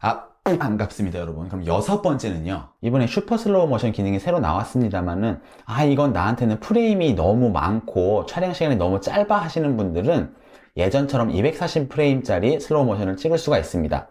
아, 반갑습니다, 여러분. 그럼 여섯 번째는요. 이번에 슈퍼 슬로우 모션 기능이 새로 나왔습니다만은, 아, 이건 나한테는 프레임이 너무 많고, 촬영 시간이 너무 짧아 하시는 분들은 예전처럼 240프레임짜리 슬로우 모션을 찍을 수가 있습니다.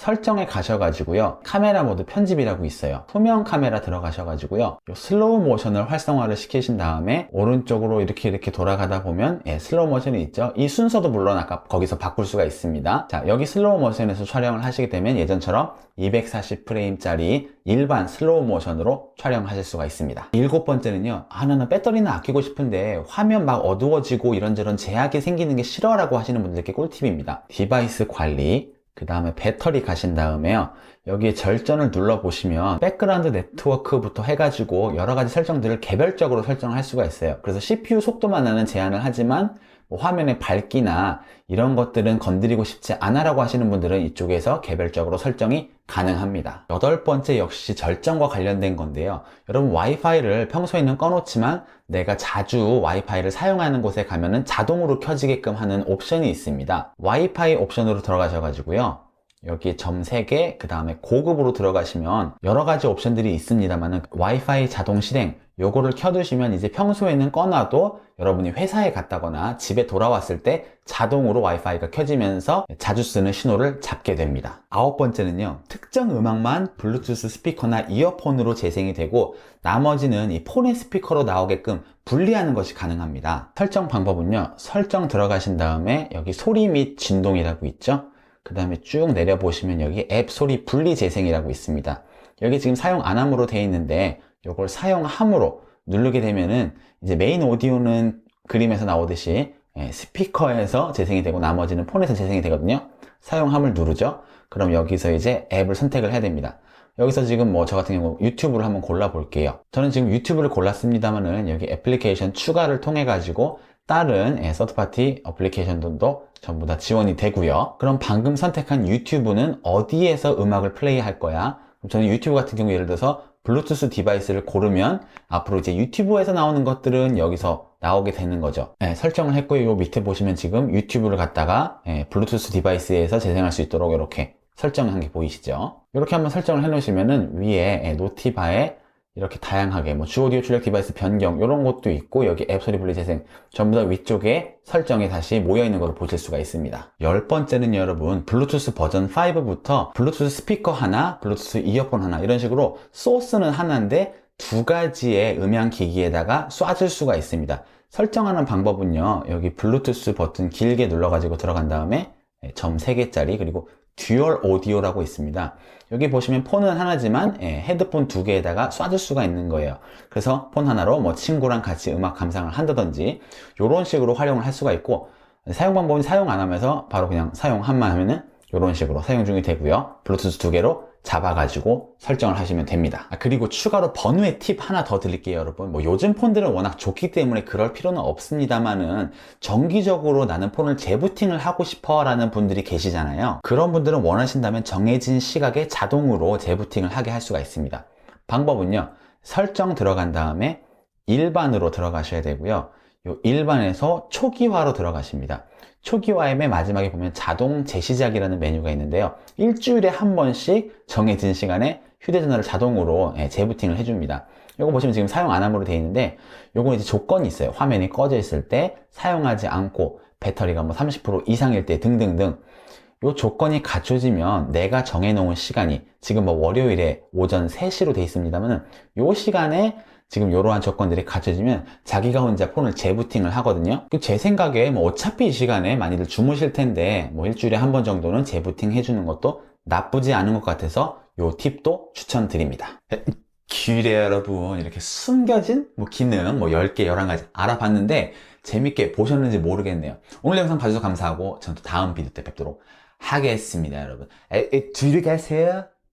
설정에 가셔가지고요. 카메라 모드 편집이라고 있어요. 투명 카메라 들어가셔가지고요. 요 슬로우 모션을 활성화를 시키신 다음에 오른쪽으로 이렇게 이렇게 돌아가다 보면 예, 슬로우 모션이 있죠. 이 순서도 물론 아까 거기서 바꿀 수가 있습니다. 자, 여기 슬로우 모션에서 촬영을 하시게 되면 예전처럼 240프레임짜리 일반 슬로우 모션으로 촬영하실 수가 있습니다. 일곱 번째는요. 아, 나는 배터리는 아끼고 싶은데 화면 막 어두워지고 이런저런 제약이 생기는 게 싫어라고 하시는 분들께 꿀팁입니다. 디바이스 관리, 그 다음에 배터리 가신 다음에요. 여기에 절전을 눌러 보시면 백그라운드 네트워크부터 해가지고 여러 가지 설정들을 개별적으로 설정할 수가 있어요. 그래서 CPU 속도만 나는 제한을 하지만 뭐 화면의 밝기나 이런 것들은 건드리고 싶지 않아라고 하시는 분들은 이쪽에서 개별적으로 설정이 가능합니다. 여덟 번째 역시 절정과 관련된 건데요. 여러분 와이파이를 평소에는 꺼놓지만 내가 자주 와이파이를 사용하는 곳에 가면은 자동으로 켜지게끔 하는 옵션이 있습니다. 와이파이 옵션으로 들어가셔가지고요. 여기 점 3개, 그 다음에 고급으로 들어가시면 여러 가지 옵션들이 있습니다만은 와이파이 자동 실행, 요거를 켜두시면 이제 평소에는 꺼놔도 여러분이 회사에 갔다거나 집에 돌아왔을 때 자동으로 와이파이가 켜지면서 자주 쓰는 신호를 잡게 됩니다. 아홉 번째는요, 특정 음악만 블루투스 스피커나 이어폰으로 재생이 되고 나머지는 이 폰의 스피커로 나오게끔 분리하는 것이 가능합니다. 설정 방법은요, 설정 들어가신 다음에 여기 소리 및 진동이라고 있죠? 그 다음에 쭉 내려보시면 여기 앱 소리 분리 재생이라고 있습니다. 여기 지금 사용 안 함으로 되어 있는데 이걸 사용함으로 누르게 되면은 이제 메인 오디오는 그림에서 나오듯이 예, 스피커에서 재생이 되고 나머지는 폰에서 재생이 되거든요. 사용함을 누르죠. 그럼 여기서 이제 앱을 선택을 해야 됩니다. 여기서 지금 뭐 저 같은 경우 유튜브를 한번 골라 볼게요. 저는 지금 유튜브를 골랐습니다만은 여기 애플리케이션 추가를 통해 가지고 다른 예, 서드파티 어플리케이션들도 전부 다 지원이 되고요. 그럼 방금 선택한 유튜브는 어디에서 음악을 플레이할 거야? 저는 유튜브 같은 경우 예를 들어서 블루투스 디바이스를 고르면 앞으로 이제 유튜브에서 나오는 것들은 여기서 나오게 되는 거죠. 예, 설정을 했고요. 요 밑에 보시면 지금 유튜브를 갖다가 예, 블루투스 디바이스에서 재생할 수 있도록 이렇게 설정한 게 보이시죠? 이렇게 한번 설정을 해 놓으시면은 위에 예, 노티바에 이렇게 다양하게 뭐 주오디오 출력 디바이스 변경 이런 것도 있고 여기 앱 소리 분리 재생 전부 다 위쪽에 설정이 다시 모여 있는 걸 보실 수가 있습니다. 열 번째는 여러분 블루투스 버전 5부터 블루투스 스피커 하나, 블루투스 이어폰 하나 이런 식으로 소스는 하나인데 두 가지의 음향 기기에다가 쏴줄 수가 있습니다. 설정하는 방법은요. 여기 블루투스 버튼 길게 눌러가지고 들어간 다음에 점 3개짜리 그리고 듀얼 오디오라고 있습니다. 여기 보시면 폰은 하나지만 예, 헤드폰 두 개에다가 쏴줄 수가 있는 거예요. 그래서 폰 하나로 뭐 친구랑 같이 음악 감상을 한다든지 이런 식으로 활용을 할 수가 있고 사용 방법은 사용 안 하면서 바로 그냥 사용한만 하면은 이런 식으로 사용 중이 되고요. 블루투스 두 개로 잡아가지고 설정을 하시면 됩니다. 아, 그리고 추가로 번호의 팁 하나 더 드릴게요, 여러분. 뭐 요즘 폰들은 워낙 좋기 때문에 그럴 필요는 없습니다만은 정기적으로 나는 폰을 재부팅을 하고 싶어 라는 분들이 계시잖아요. 그런 분들은 원하신다면 정해진 시각에 자동으로 재부팅을 하게 할 수가 있습니다. 방법은요, 설정 들어간 다음에 일반으로 들어가셔야 되고요. 요 일반에서 초기화로 들어가십니다. 초기화의 맨 마지막에 보면 자동 재시작이라는 메뉴가 있는데요. 일주일에 한 번씩 정해진 시간에 휴대전화를 자동으로 예, 재부팅을 해줍니다. 요거 보시면 지금 사용 안 함으로 되어 있는데 요거 이제 조건이 있어요. 화면이 꺼져 있을 때 사용하지 않고 배터리가 뭐 30% 이상일 때 등등등 요 조건이 갖춰지면 내가 정해놓은 시간이 지금 뭐 월요일에 오전 3시로 되어 있습니다만 요 시간에 지금 이러한 조건들이 갖춰지면 자기가 혼자 폰을 재부팅을 하거든요. 제 생각에 뭐 어차피 이 시간에 많이들 주무실 텐데 뭐 일주일에 한 번 정도는 재부팅 해주는 것도 나쁘지 않은 것 같아서 요 팁도 추천드립니다. 기래 여러분 이렇게 숨겨진 뭐 기능 뭐 10개 11가지 알아봤는데 재밌게 보셨는지 모르겠네요. 오늘 영상 봐주셔서 감사하고 저는 또 다음 비디오 때 뵙도록 하겠습니다 여러분. 에, 에, 뒤로 가세요.